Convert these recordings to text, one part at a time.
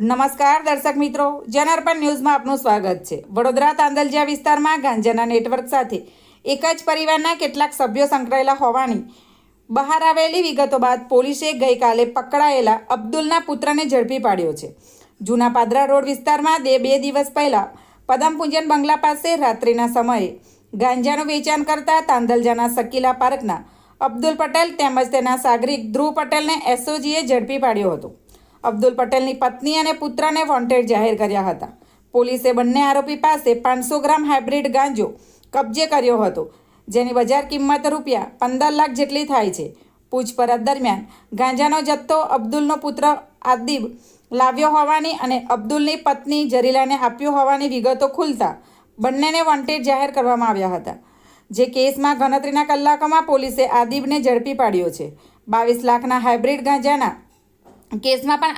નમસ્કાર દર્શક મિત્રો, જનાર્પણ ન્યૂઝમાં આપનું સ્વાગત છે. વડોદરા તાંદલજા વિસ્તારમાં ગાંજાના નેટવર્ક સાથે એક જ પરિવારના કેટલાક સભ્યો સંકળાયેલા હોવાની બહાર આવેલી વિગતો બાદ પોલીસે ગઈકાલે પકડાયેલા અબ્દુલના પુત્રને ઝડપી પાડ્યો છે. જૂના પાદરા રોડ વિસ્તારમાં બે બે દિવસ પહેલાં પદમપુંજન બંગલા પાસે રાત્રિના સમયે ગાંજાનું વેચાણ કરતા તાંદલજાના શકીલા પાર્કના અબ્દુલ પટેલ તેમજ તેના સાગરિક ધ્રુવ પટેલને એસઓજીએ ઝડપી પાડ્યો હતો. અબ્દુલ પટેલની પત્ની અને પુત્રને વોન્ટેડ જાહેર કર્યા હતા. પોલીસે બંને આરોપી પાસે પાંચસો ગ્રામ હાઇબ્રિડ ગાંજો કબજે કર્યો હતો, જેની બજાર કિંમત રૂપિયા પંદર લાખ જેટલી થાય છે. પૂછપરછ દરમિયાન ગાંજાનો જથ્થો અબ્દુલનો પુત્ર આદિબ લાવ્યો હોવાની અને અબ્દુલની પત્ની જરીલાને આપ્યો હોવાની વિગતો ખુલતા બંનેને વોન્ટેડ જાહેર કરવામાં આવ્યા હતા, જે કેસમાં ગણતરીના કલાકોમાં પોલીસે આદિબને ઝડપી પાડ્યો છે. બાવીસ લાખના હાઇબ્રિડ ગાંજાના કેસમાં પણ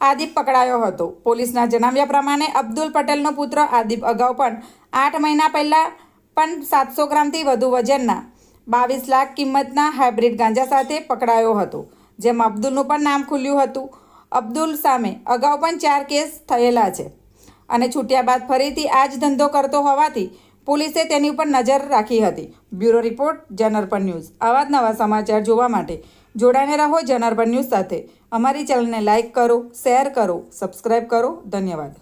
આદિપ પકડાયો હતો. પોલીસના જણાવ્યા પ્રમાણે અબ્દુલ પટેલનો પુત્ર આદિપ અગાઉ પણ આઠ મહિના પહેલાં પણ સાતસો ગ્રામથી વધુ વજનના, બાવીસ લાખ કિંમતના હાઇબ્રિડ ગાંજા સાથે પકડાયો હતો, જેમાં અબ્દુલનું પણ નામ ખુલ્યું હતું. અબ્દુલ સામે અગાઉ પણ ચાર કેસ થયેલા છે અને છૂટ્યા બાદ ફરીથી આ જ ધંધો કરતો હોવાથી પોલીસે તેની ઉપર નજર રાખી હતી. બ્યુરો રિપોર્ટ જનરપન ન્યૂઝ. આવા જ નવા સમાચાર જોવા માટે જોડાઈને રહો જનાર્બન ન્યૂઝ સાથે. અમારી ચેનલને લાઇક કરો શેર કરો સબસ્ક્રાઇબ કરો. ધન્યવાદ.